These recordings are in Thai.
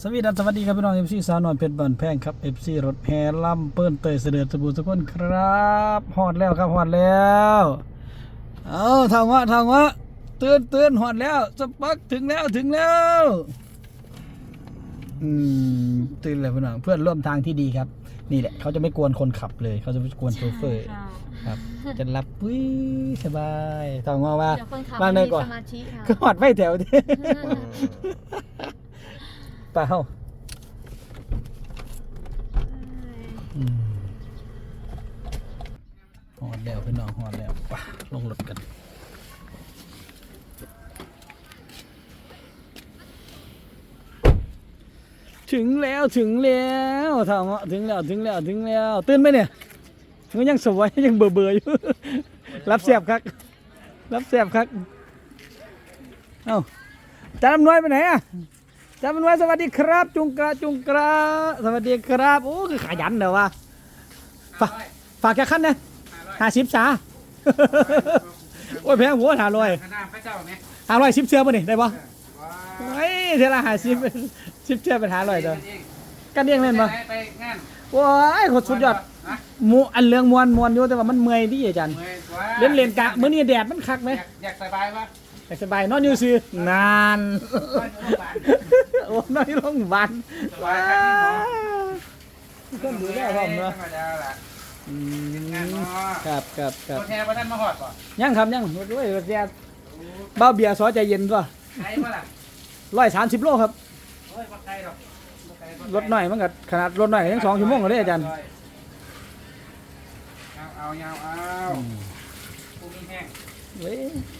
สวัสดีครับสวัสดีครับพี่น้องเอฟซีสาวนอนเพชรบ้านแพงครับเอฟซีรถแฮล่ำเปิ้นเตยเสด็จสบู่ทุกคนครับฮอดแล้วครับฮอดแล้วเอาทางวะทางวะตื่นตื่นฮอดแล้วสปักถึงแล้วถึงแล้วอืมตื่นแล้วพี่น้องเพื่อนร่วมทางที่ดีครับ นี่แหละเขาจะไม่กวนคนขับเลย เขาจะไม่กวนโชเฟอร์ค่ะครับ จะรับปุ้ยสบายทางวะว่าเดี๋ยวคนขับบ้านไหนมีก่อนสมาธิค่ะ ก็หอดไว้แถวที่เปล่าหอดแล้วพี่น้องหอดแล้วไป่ะลงรถกันถึงแล้วถึงแล้วทางอะถึงแล้วถึงแล้วถึงแล้ว ตื่นไหมเนี่ยมันยังสวยยังเบื่อเบื่อๆอยู่ รับเสียบครับ รับเสียบครับ เอ้าจานอำนวยไปไหนอะ จานอำนวยสวัสดีครับ จุงกระจุงกระสวัสดีครับโอ้คือขยันเด้อวะฝากฝากแค่ขั้นนะห้าสิบสาโอ้ยแพงหัวหาลอยคณะพระเจ้าไหมหาลอยสิบเชือป่ะนี่ได้ปะว้าเฮ้ยเท่าไรหาสิบสิบเชือเป็นหาลอยเด้อเองกันเรียงเล่นปะไปงานว้ายโคตรสุดยอดนะหมูอันเรืองมวนมวนอยู่แต่ว่ามันเมื่อยที่อาจารย์เมื่อยว้าเล่นเล่นกะมื้อนี้แดดมันคักไหมอยากอยากสบายปะ อยากสบายนอนอยู่ซื่อนานบ้านอยู่โรงพยาบาลโอ้นอนอยู่โรงพยาบาลสบายครับพี่หมอคนดูแลพร้อมเนาะธรรมดาล่ะอืงานมเนาะครับครับครับตัวแทนพระท่านมาหอดป่ะยังครับยังด้วยเสียเบ้าเบียร์ซอใจเย็นตัวใครมาล่ะร้อยสามสิบโลครับโอ้ยมาไกลหรอกบ่ไกลบ่ไกลรถหน่อยมันก็ขนาดรถหน่อยทั้งสองชั่วโมงเลยอาจารย์เอาเอาเอาเอาพรุ่งนี้แห้งเว้ย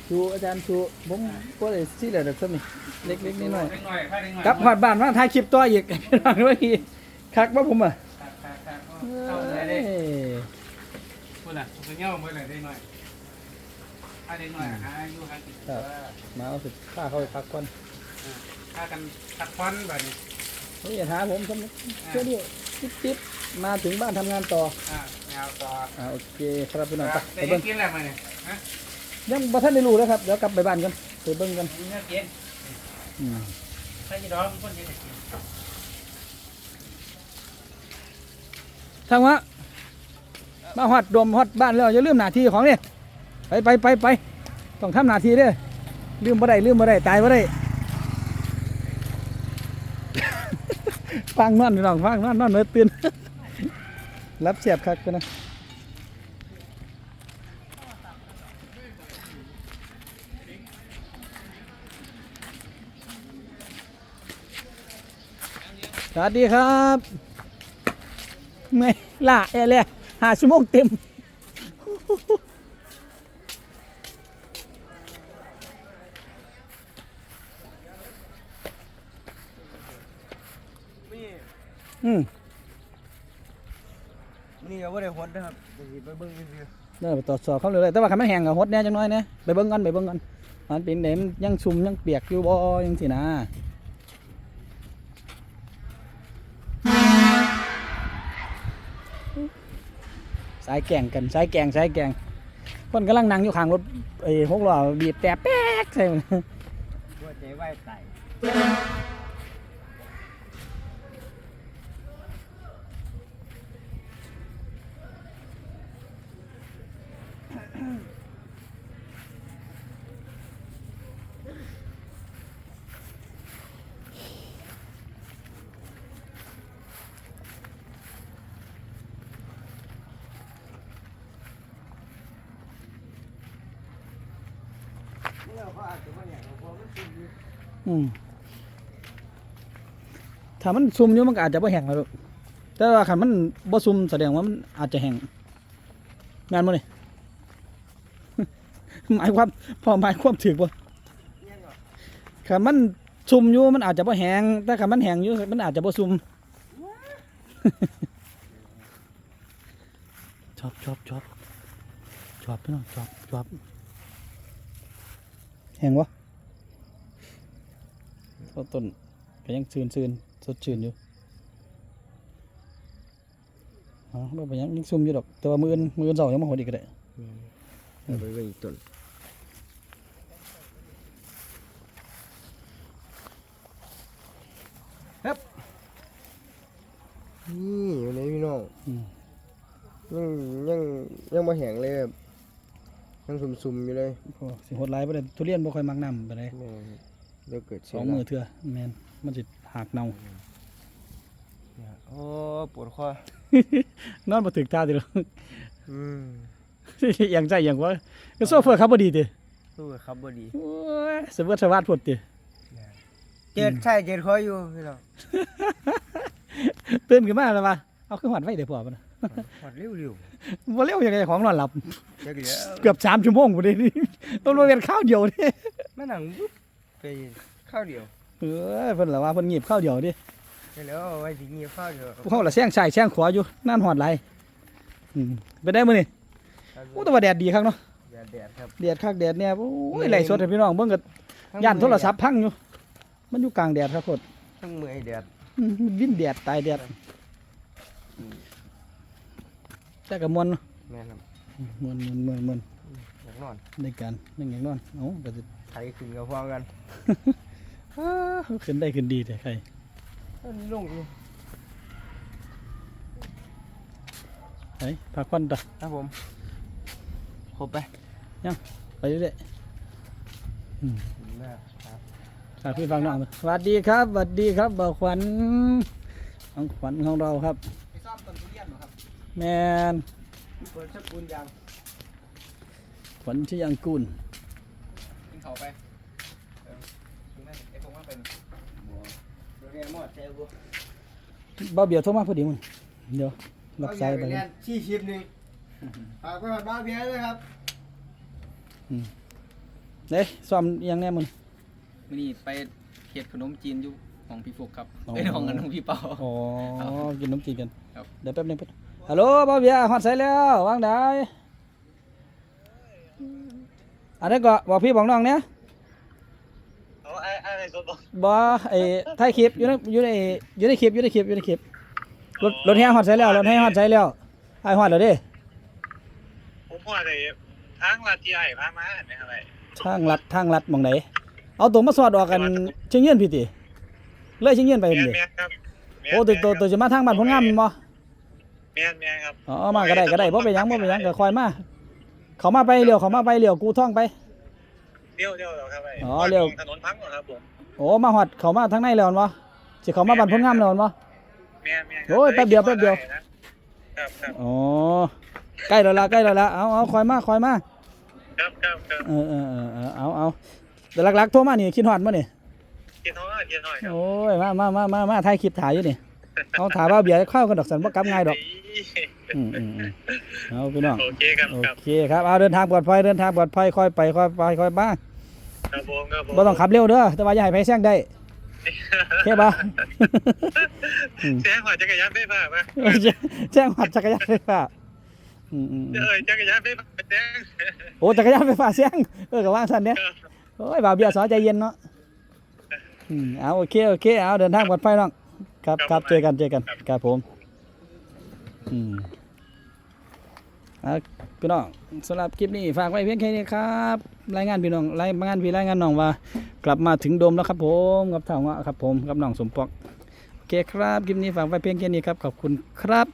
ชูอาจารย์ชูผมก็เลยซี่เหลือแบบนี้เล็กๆน้อยเล็กหน่อยค่อยเล็กหน่อยๆกลับหอดบ้านมาถ่ายคลิปตัวอีกพี่น้องด้วยอีกคักว่าผมอะครับครับครับเข้าเลยดิพูดล่ะคือเงี้ยมือเลยได้หน่อยถ้าได้หน่อยหาอยู่หากินเออมาเอาสิข้าเขาไปพักก่อนถ้ากันตัดฟันแบบนี้เฮ้ยอย่าถามผมสำนึกเชื่อดิจิ๊บจิ๊บมาถึงบ้านทำงานต่ออ่าแนวต่ออ่าโอเคครับพี่น้องคไปรับไปแต่ยัเบิ้งงกินอะไรมาเนี่ยฮะ ยังบ่ทันได้รู้แล้วครับ เดี๋ยวกลับไปบ้านกันไปเบิ้งกันมีเนื้อกินอืมถ้าจีดองคนเดียวกินทางวะมาฮอดดมฮอดบ้านแล้วอย่าลืมหน้าที่ของนี่ไปไปไปไปต้องทำหน้าที่เด้อลืมบ่ได้ลืมบ่ได้ตายบ่ได้ฟังนอนพี่น้องฟังนอนนอนเนื้อตื่นรับเสียบคักกันนะ สวัสดีครับไม่ล่าเอเลยหาชั่วโมงเต็มอืมนี่ก็ว่าได้ฮดนะครับเดี๋ยวสิไปเบิ่งซื่อเดี๋ยวไปตรวจสอบเขาเลยๆแต่ว่าคันมันแห้งกับฮดแหน่จังน้อยนะไปเบิ่งกันไปเบิ่งกันมันเป็นเด่นยังชุ่มยังเปียกอยู่บ่ยังสินะ สายแก่งกันสายแก่งสายแก่งคนกำลังนั่งอยู่ข้างรถไอ้หกล้อบีบแต่แป๊กใส่มันๆหัวใจไหวไต อืมถ้ามันซุ่มอยู่มันก็อาจจะบ่แห้งแล้วลูกแต่ว่าคันมันบ่ซุ่มแสดงว่ามันอาจจะแห้งงานบ่นี่หมายความพอหมายความถือบ่คันมันซุ่มอยู่มันอาจจะบ่แห้งแต่คันมันแห้งอยู่มันอาจจะบ่ซุ่มชอบชอบชอบชอบพี่น้องชอบชอบ แห้งวะก็ต้นก็ยังชื่นชื่นสดชื่นอยู่อ๋อไม่เป็นหยังยังซุ่มอยู่ดอกแต่ว่ามืออื่นมืออื่นเสาร์ยังมาหดอีกก็ได้เอาไปเบิ่งอีกต้นอนี่อยู่ในพี่น้องอืมยังยังยังมาแห้งเลยครับ ยังสุ่มๆอยู่เลยโอ้สิโหดหลายบ่ได้ทุเรียนบ่ค่อยมักน้ำปานใดแม่ครับเดี๋ยวเกิดสเสีองยมือเทื่อแม่นมันสิหักเน่า เนี่ยโอ้ปวดคอนอนบ่ถึกตาติหรอก อืมอย่างใจอย่างว่าก็โซเฟอร์ขับบ่ดีติสู้กับครับบ่ดีโอ้ยสเบิดสวัสดิ์พุ่นติเจ็ดใช่เจ็ดคอยอยู่พี่น้องตื่นขึ้นมาแล้วว่าเอาคือหอดไว้เดี๋ยวพอบ่นะ หอดเร็วเร็วบ่เร็วยังไงของนอนหลับ ๆจักเดี๋ยวเกือบ3ชั่วโมงพุ่นเด้นี่ต้องรอเรียนข้าวเดียวนี่มานั่งปุ๊บไปข้าวเดียวเอ้ยเพิ่นล่ะว่าเพิ่นงีบข้าวเดียวดิไปแล้วไว้สิเงียบข้าวเดียวพวกเฮาล่ะแซงซ้ายแซงขวาอยู่นั่นหอดหลายอืมไปได้มื้อนี่โอ้แต่ว่าแดดดีคักเนาะอย่าแดดครับแดดคักแดดเนี่ยโอ้ยไหลฟ์สดให้พี่น้องเบิ่งก็ย่านโทรศัพท์พังอยู่ มันอยู่กลางแดดครับโคตรทั้งเมื่อยแดดอืมวิ่นแดดตายแดด แต่ก็ม่วนเนาะแม่นครับม่วนม่วนม่วนม่วนอยากนอนในการนั่งอย่างนอนเอ้าก็สิไถขึ้นกับพ่อกันอ้าขึ้นได้ขึ้นดีแต่ใครมันลงอยู่ไอ้พักผ่อนต่อครับผมครบไปไปเรื่อยๆอืมนะครับฝากพี่ฟังน้องด้วยสวัสดีครับสวัสดีครับบ่าวขวัญน้องขวัญของเราครับ แมนเปิดชักปูนยางขวัญชยังกุลกินเขาไปเออถึงนั่นไอ้ตรงว่าเป็นโดนแรงหมดแซ่บบ่บ่าวเบียร์โทรมาพอดีมึงเดี๋ยวรับสายไปเอชี้ชิปหนึ่งฝากไปหอดบ้านเบียร์ด้วยครับเด้ซ้อมอิหยังแน่มึงมื้อนี้ไปเฮ็ดขนมจีนอยู่ของพี่ฟุกครับอ๋อเอ้ยของกันของพี่เปาอ๋อกินนมจีนกันครับเดี๋ยวแป๊บนึงแป๊บ ฮัลโหลบ่าวเบียร์ฮอดใส่แล้ววางได้อันนี้ก็บอกพี่บอกน้องเนี่ยเอาไอ้ไอ้ในสดบอกบ่ไอ้ถ่ายคลิปอยู่ในอยู่ในอยู่ในคลิปอยู่ในคลิปอยู่ในคลิปรถรถแห่ฮอดใส่แล้วรถแห่ฮอดใส่แล้วไอ้ฮอดแล้วเด้ผมว่าในทางลาดที่ไอ้พามาเนไหมครับไอ้ทางลัดทางลัดหมองไหนเอาตัวมาสอดออกกันเชียงเยืนพี่ติเลยเชียงยืนไปเห็นดิแมนครับแม่นโอ้ตัวตัวตัวจะมาทางบ้านพลงามแม่นบ่ แมนแมนครับ อ๋อมาก็ได้ก็ได้บ่ไปนหยังบ่ไปนหยังก็คอยมาเขามาไปเลี้ยวเขามาไปเลี้ยวกูท่องไป เลี้ยวเลี้ยวแล้วครับไอ้อ๋อเลี้ยว ถนนพังเหรอครับผม โอ้มาฮอดเขามาทางในแล้วแม่นบ่สิเขามาบ้านพลงามแล้วแม่นบ่ แมนแมนโอ้ยแป๊บเดียวแป๊บเดียว ครับครับอ๋อใกล้แล้วละใกล้แล้วละเอาเอาคอยมาคอยมาครับครับครับเออเออเออเออเอาเอาแต่หลักๆโทรมานี่คิดฮอดบ่นี่เทียนน้อยเทียนน้อยครับโอ้ยมามามามามาถ่ายคลิปถ่ายอยู่นี่ เอาถ่ายว่าเบียร์เข้ากันดอกสันบ่กลับง่ายดอกอืมอืมอืมเอาพี่น้องโอเคครับโอครับเคครับเอาเดินทางปลอดภัยเดินทางปลอดภัยค่อยไปค่อยไปค่อยมาครับผมครับผมบ่ต้องขับเร็วเด้อแต่ว่าอย่าให้ไฟแซงได้โอเคปะอืมแจ้งว่าจักรยานไฟฟ้าปะเออแจ้งหัดจักรยานไฟฟ้าอืมอืมอืม เอ้ยจักรยานไฟฟ้าแจ้งโอ้จักรยานไฟฟ้าแซงเออกับว่าท่านเนี้ยครับโอ้ยบ่าวเบียร์สอนใจเย็นเนาะอืมเอาโอเคโอเคเอาเดินทางปลอดภัยน้อง ครับครับเจอกันเจอกันครับผมอืมเอาพี่น้องสำหรับคลิปนี้ฝากไว้เพียงแค่นี้ครับรายงานพี่น้องรายงานพี่รายงานน้องว่า กลับมาถึงโดมแล้วครับผมกับทางว่าครับผมกับน้องสมปองโอเคครับคลิปนี้ฝากไว้เพียงแค่นี้ครับขอบคุณครับ